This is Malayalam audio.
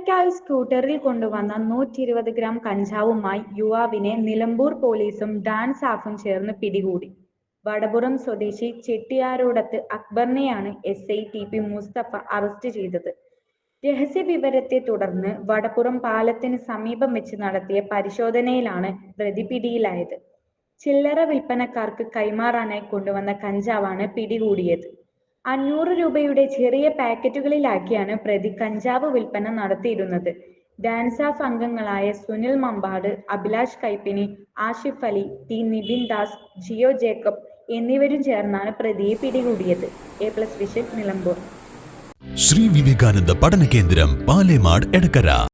വിൽപ്പനയ്ക്കായി സ്കൂട്ടറിൽ കൊണ്ടുവന്ന നൂറ്റി ഇരുപത് ഗ്രാം കഞ്ചാവുമായി യുവാവിനെ നിലമ്പൂർ പോലീസും ഡാൻസ് ആഫും ചേർന്ന് പിടികൂടി. വടപുറം സ്വദേശി ചെട്ടിയാരോടത്ത് അക്ബറിനെയാണ് S I T P Musthafa arrest ചെയ്തത്. രഹസ്യ വിവരത്തെ തുടർന്ന് വടപ്പുറം പാലത്തിന് സമീപം വെച്ച് നടത്തിയ പരിശോധനയിലാണ് പ്രതി പിടിയിലായത്. ചില്ലറ വിൽപ്പനക്കാർക്ക് കൈമാറാനായി കൊണ്ടുവന്ന കഞ്ചാവാണ് പിടികൂടിയത്. അഞ്ഞൂറ് രൂപയുടെ ചെറിയ പാക്കറ്റുകളിലാക്കിയാണ് പ്രതി കഞ്ചാവ് വിൽപ്പന നടത്തിയിരുന്നത്. ഡാൻസ് ഓഫ് അംഗങ്ങളായ സുനിൽ മമ്പാട് അഭിലാഷ് കൈപ്പിനി ആഷിഫ് അലി ടി നിബിൻ ദാസ് ജിയോ ജേക്കബ് എന്നിവരും ചേർന്നാണ് പ്രതിയെ പിടികൂടിയത്. A plus vision Nilambur. Sri Vivekananda പഠന കേന്ദ്രം പാലേമാട് എടക്കര.